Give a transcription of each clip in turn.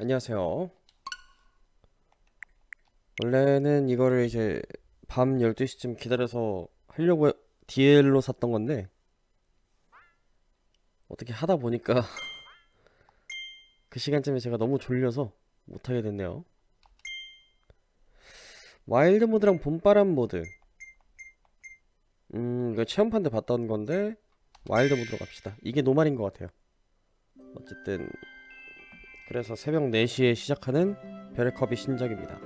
안녕하세요. 원래는 이거를 이제 밤 12시쯤 기다려서 하려고 DL로 샀던 건데 어떻게 하다 보니까 그 시간쯤에 제가 너무 졸려서 못하게 됐네요. 와일드 모드랑 봄바람 모드 음 이거 체험판 때 봤던 건데 와일드 모드로 갑시다. 이게 노말인 것 같아요. 어쨌든 그래서 새벽 4시에 시작하는 별의 컵이 신작입니다.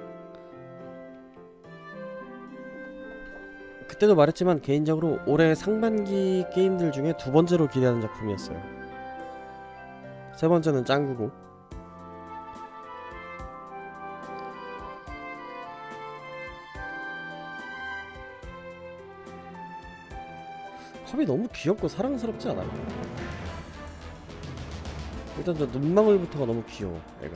그때도 말했지만 개인적으로 올해 상반기 게임들 중에 두 번째로 기대하는 작품이었어요. 세 번째는 짱구고 컵이 너무 귀엽고 사랑스럽지 않아요? 일단 저 눈망울부터가 너무 귀여워 애가.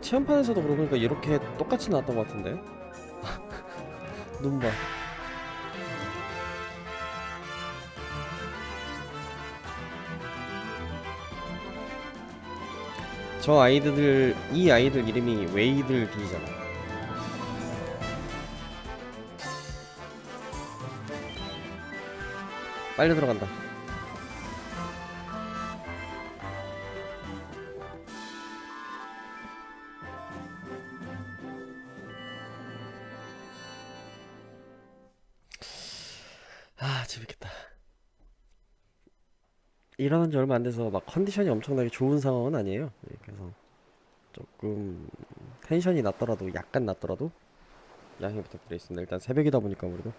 체험판에서도 그러고 보니까 이렇게 똑같이 나왔던 것 같은데? 눈봐. 저 아이들 이 아이들 이름이 웨이들 D잖아 빨리 들어간다. 아 재밌겠다. 일어난 지 얼마 안 돼서 막 컨디션이 엄청나게 좋은 상황은 아니에요. 네, 그래서 조금 텐션이 낮더라도 약간 낮더라도 양해 부탁드리겠습니다. 일단 새벽이다 보니까 아무래도.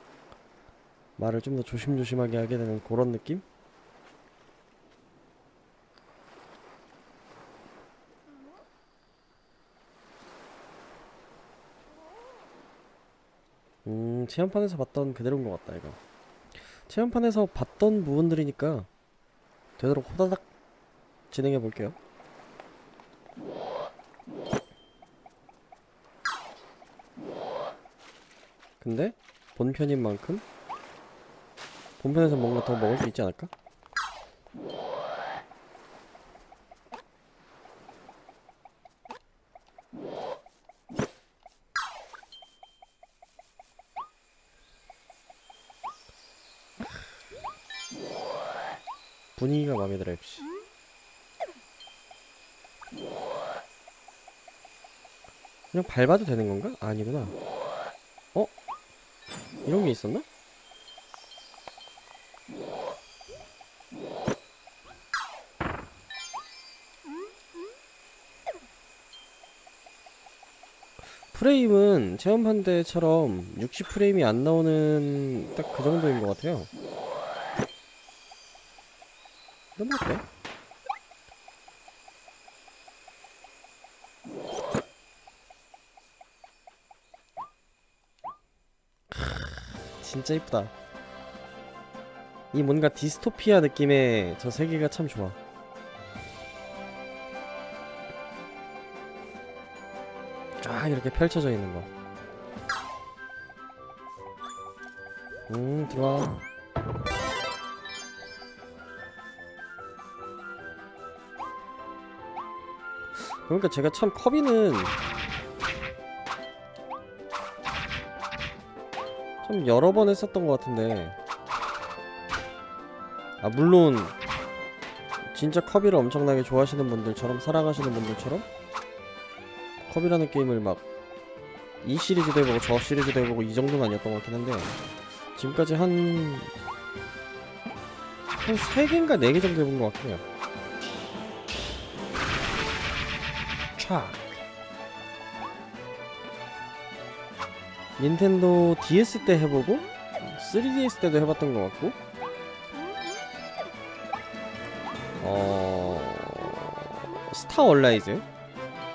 말을 좀 더 조심조심하게 하게 되는 그런 느낌? 음, 체험판에서 봤던 그대로인 것 같다, 이거. 체험판에서 봤던 부분들이니까 되도록 호다닥 진행해 볼게요. 근데 본편인 만큼 본편에서 뭔가 더 먹을 수 있지 않을까? 분위기가 마음에 들어 역시 그냥 밟아도 되는 건가? 아니구나 어? 이런 게 있었나? 프레임은 체험판 때처럼 60프레임이 안 나오는 딱 그 정도인 것 같아요. 어때? 진짜 이쁘다. 이 뭔가 디스토피아 느낌의 저 세계가 참 좋아. 쫙 이렇게 펼쳐져 있는 거. 음, 들어와. 그러니까 제가 참 커비는 참 여러 번 했었던 것 같은데 아 물론 진짜 커비를 엄청나게 좋아하시는 분들처럼 사랑하시는 분들처럼 컵이라는 게임을 막 이 시리즈도 해보고 저 시리즈도 해보고 이 정도는 아니었던 것 같긴 한데 지금까지 한 한 3개인가 4개 정도 해본 것 같긴 해요. 촥 닌텐도 DS 때 해보고 3DS 때도 해봤던 것 같고. 어... 스타 얼라이즈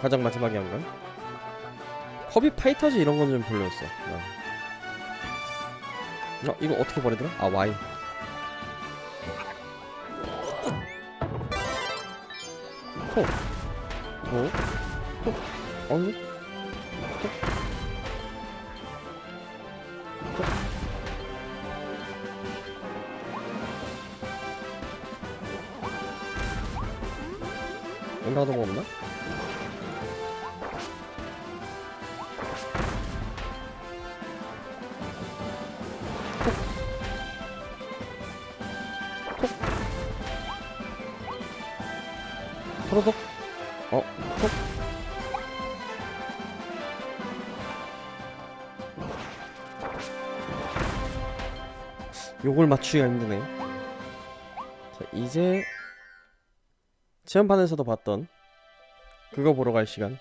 가장 마지막에 한 건. 커비 파이터즈 이런 건 좀 별로였어. 어. 어, 이거 어떻게 버리더라? 아, 와인. 톡. 톡. 톡. 엉. 톡. 톡. 연락하던 거 없나? 호로독 어? 톡. 요걸 맞추기가 힘드네. 자 이제 체험판에서도 봤던 그거 보러 갈 시간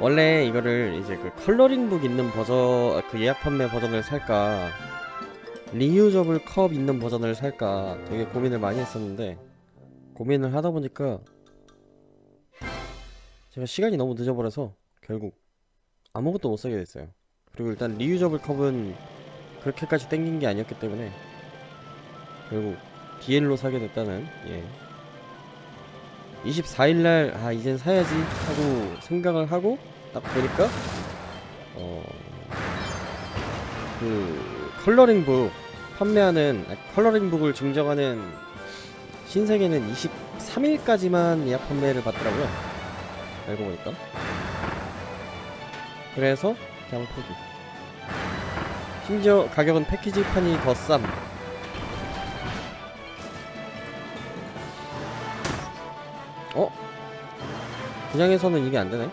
원래 이거를 이제 그 컬러링북 있는 버전 그 예약 판매 버전을 살까? 리유저블 컵 있는 버전을 살까? 되게 고민을 많이 했었는데 고민을 하다 보니까 제가 시간이 너무 늦어버려서 결국 아무것도 못 사게 됐어요. 그리고 일단 리유저블 컵은 그렇게까지 땡긴 게 아니었기 때문에 결국 DL로 사게 됐다는 예 24일날 아 이젠 사야지 하고 생각을 하고 딱 보니까 어 그 컬러링북 판매하는 아, 컬러링북을 증정하는 신세계는 23일까지만 예약 판매를 받더라고요. 알고 보니까. 그래서 그냥 포기. 심지어 가격은 패키지판이 더쌈 어? 그냥에서는 이게 안 되네.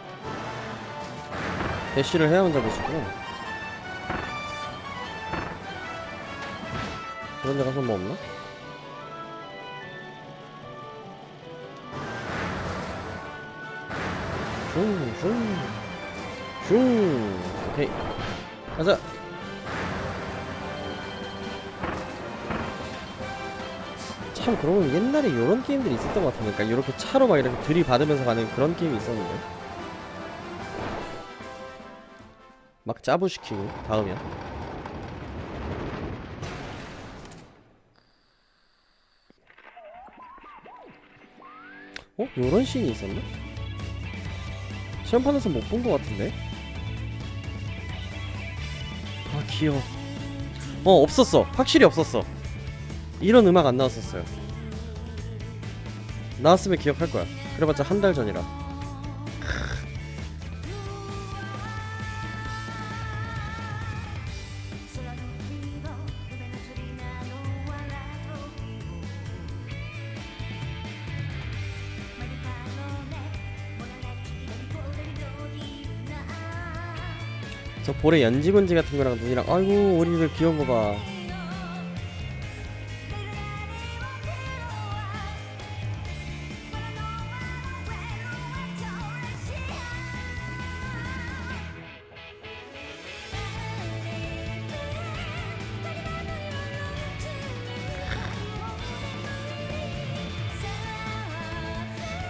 대시를 해야만 잡으시고. 그런 데 가서 뭐 없나? 슝, 슝, 슝. 오케이. 가자. 참 그러면 옛날에 이런 게임들이 있었던 것 같은데 그러니까 이렇게 차로 막 이렇게 들이받으면서 가는 그런 게임이 있었는데 막 짜부시키고 닿으면 어? 요런 씬이 있었나? 시험판에서 못 본 것 같은데? 아 귀여워 어 없었어 확실히 없었어 이런 음악 안 나왔었어요. 나왔으면 기억할 거야. 그래봤자 한 달 전이라. 저 볼에 연지곤지 같은 거랑 눈이랑 아이고 우리들 귀여운 거 봐.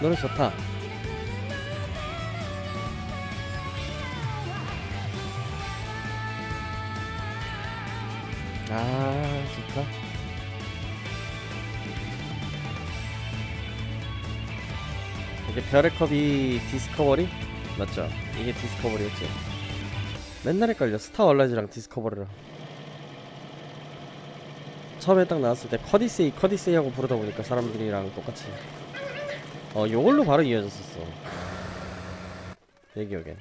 노래 좋다. 아, 좋다. 이게 별의 컵이 디스커버리? 맞죠? 이게 디스커버리였지. 맨날 헷갈려. 스타 얼라이즈랑 디스커버리랑. 처음에 딱 나왔을 때 커디세이 커디세이 하고 부르다 보니까 사람들이랑 똑같이 어 요걸로 바로 이어졌었어. 내 기억엔.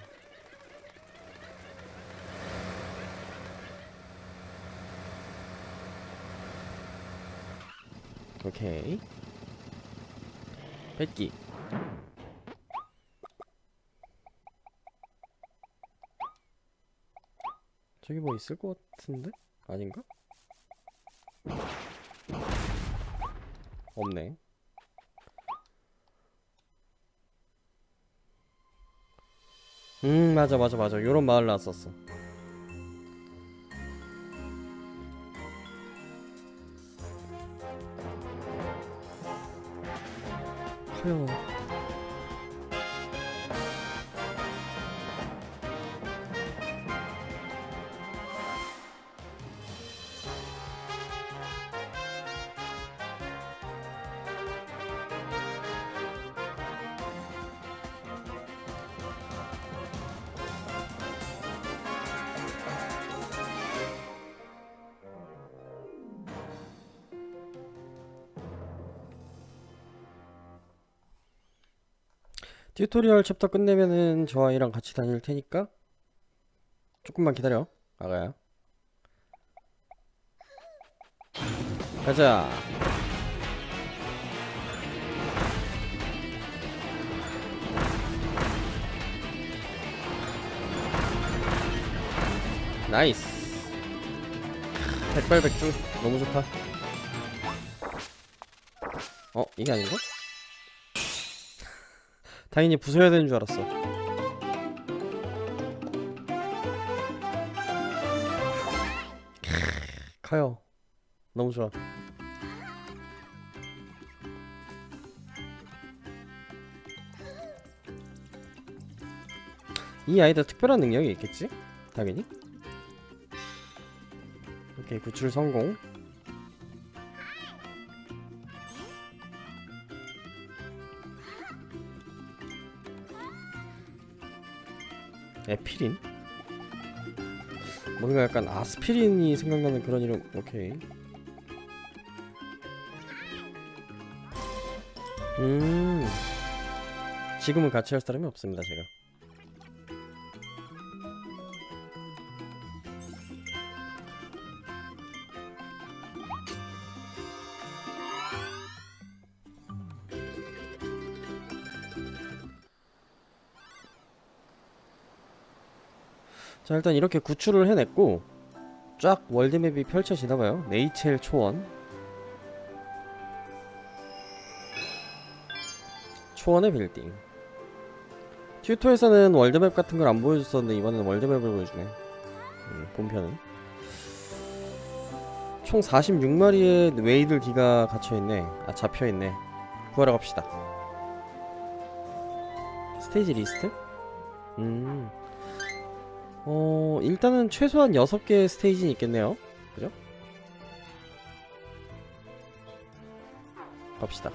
오케이. 뺏기. 저기 뭐 있을 것 같은데? 아닌가? 없네 음 맞아 맞아 맞아. 요런 마을 나왔었어. 커요 튜토리얼 챕터 끝내면은 저 아이랑 같이 다닐 테니까 조금만 기다려. 아가야. 가자. 나이스. 백발백중. 너무 좋다. 어 이게 아닌가? 다행히 부숴야 되는 줄 알았어. 가요 너무 좋아. 이 아이들 특별한 능력이 있겠지? 당연히. 오케이 구출 성공 에피린? 뭔가 약간 아스피린이 생각나는 그런 이름. 오케이. 음. 지금은 같이 할 사람이 없습니다 제가 자 일단 이렇게 구출을 해냈고 쫙 월드맵이 펼쳐지나봐요. 네이첼 초원. 초원의 빌딩. 튜토에서는 월드맵 같은 걸 안 보여줬었는데 이번에는 월드맵을 보여주네. 음, 본편은. 총 46마리의 웨이들 기가 갇혀있네. 아 잡혀있네. 구하러 갑시다. 스테이지 리스트? 음 어, 일단은 최소한 6개의 스테이지는 있겠네요. 그죠? 갑시다.